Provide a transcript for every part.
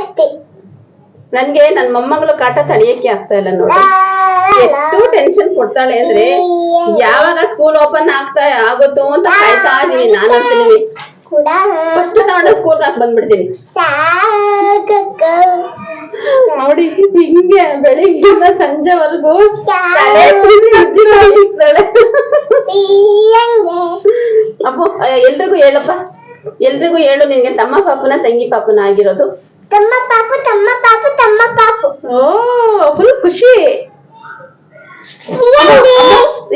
ಅಷ್ಟೇ ನನ್ಗೆ ನನ್ ಮೊಮ್ಮಗಳು ಕಾಟ ತಡಿಯಕ್ಕೆ ಆಗ್ತಾ ಇಲ್ಲ ನೋಡಿ. ಎಷ್ಟು ಟೆನ್ಷನ್ ಕೊಡ್ತಾಳೆ ಅಂದ್ರೆ ಯಾವಾಗ ಸ್ಕೂಲ್ ಓಪನ್ ಆಗ್ತಾ ಆಗುತ್ತೋ ಅಂತ ಕಾಯ್ತಾ ಇದೀನಿ, ನಾನು ಅಂತೀನಿ. ಸ್ಕೂಲ್ ಬಂದ್ಬಿಡ್ತೀನಿ. ನೋಡಿ, ಹಿಂಗೆ ಬೆಳಿಗ್ಗೆಯಿಂದ ಸಂಜೆವರೆಗೂ ಅಪ್ಪ, ಎಲ್ರಿಗೂ ಹೇಳಪ್ಪ. ಎಲ್ರಿಗೂ ಹೇಳು, ನಿನ್ಗೆ ತಮ್ಮ ಪಾಪನ ತಂಗಿ ಪಾಪನ ಆಗಿರೋದು. ತಮ್ಮ ಪಾಪು ತಮ್ಮ ಪಾಪು ತಮ್ಮ ಪಾಪು. ಓ ಫುಲ್ ಖುಷಿ.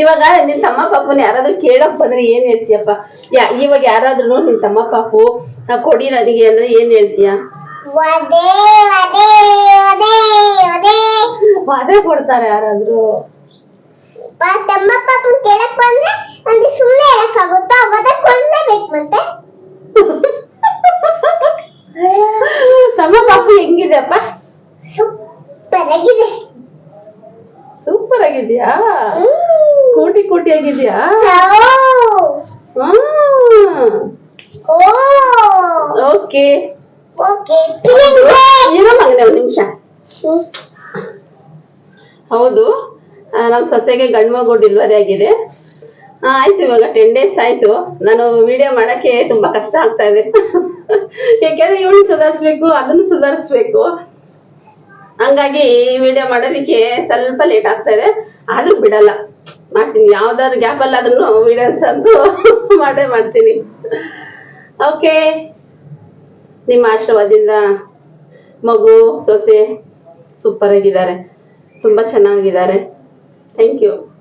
ಇವಾಗ ನಿನ್ ತಮ್ಮ ಪಾಪುನ ಯಾರಾದ್ರೂ ಕೇಳಕ್ ಬಂದ್ರೆ ಏನ್ ಹೇಳ್ತೀಯಪ್ಪ? ಯಾ ಇವಾಗ ಯಾರಾದ್ರೂ ನಿನ್ ತಮ್ಮ ಪಾಪು ಕೊಡಿ ನನಗೆ ಅಂದ್ರೆ ಏನ್ ಹೇಳ್ತೀಯ? ವದೇ ಕೊಡ್ತಾರೆ ಯಾರಾದ್ರೂ. ತಮ್ಮ ಪಾಪು ಕೇಳಕ್ ಬಂದ್ರೆ ತಮ್ಮ ಪಾಪು ಹೆಂಗಿದೆ ಅಪ್ಪ ಸೂಪರ್ ಆಗಿದೆ ಸೂಪರ್ ಆಗಿದ್ಯಾ ಕೋಟಿ ಕೋಟಿ ಆಗಿದ್ಯಾ ಓ ಓಕೆ ಏನೋ ಮಗನೇ ಒಂದ್ ನಿಮಿಷ. ಹೌದು. ನಮ್ ಸೊಸೆಗೆ ಗಂಡು ಮಗು ಡೆಲಿವರಿ ಆಗಿದೆ. ಆಯ್ತು ಇವಾಗ ಟೆನ್ ಡೇಸ್ ಆಯ್ತು. ನಾನು ವಿಡಿಯೋ ಮಾಡಕ್ಕೆ ತುಂಬಾ ಕಷ್ಟ ಆಗ್ತಾ ಇದೆ. ಯಾಕೆಂದ್ರೆ ಇವಳು ಸುಧಾರಿಸ್ಬೇಕು ಅದನ್ನು ಸುಧಾರಿಸ್ಬೇಕು. ಹಂಗಾಗಿ ವಿಡಿಯೋ ಮಾಡೋದಕ್ಕೆ ಸ್ವಲ್ಪ ಲೇಟ್ ಆಗ್ತಾ ಇದೆ. ಆದ್ರೂ ಬಿಡಲ್ಲ. ಮಾಡ್ತೀನಿ. ಯಾವ್ದಾದ್ರು ಗ್ಯಾಪ್ ಅಲ್ಲಿ ಅದನ್ನು ವಿಡಿಯೋಸ್ ಅಂತೂ ಮಾಡೇ ಮಾಡ್ತೀನಿ. ಓಕೆ ನಿಮ್ಮ ಆಶೀರ್ವಾದದಿಂದ ಮಗು, ಸೊಸೆ ಸೂಪರ್ ಆಗಿದ್ದಾರೆ. ತುಂಬಾ ಚೆನ್ನಾಗಿದ್ದಾರೆ. Thank you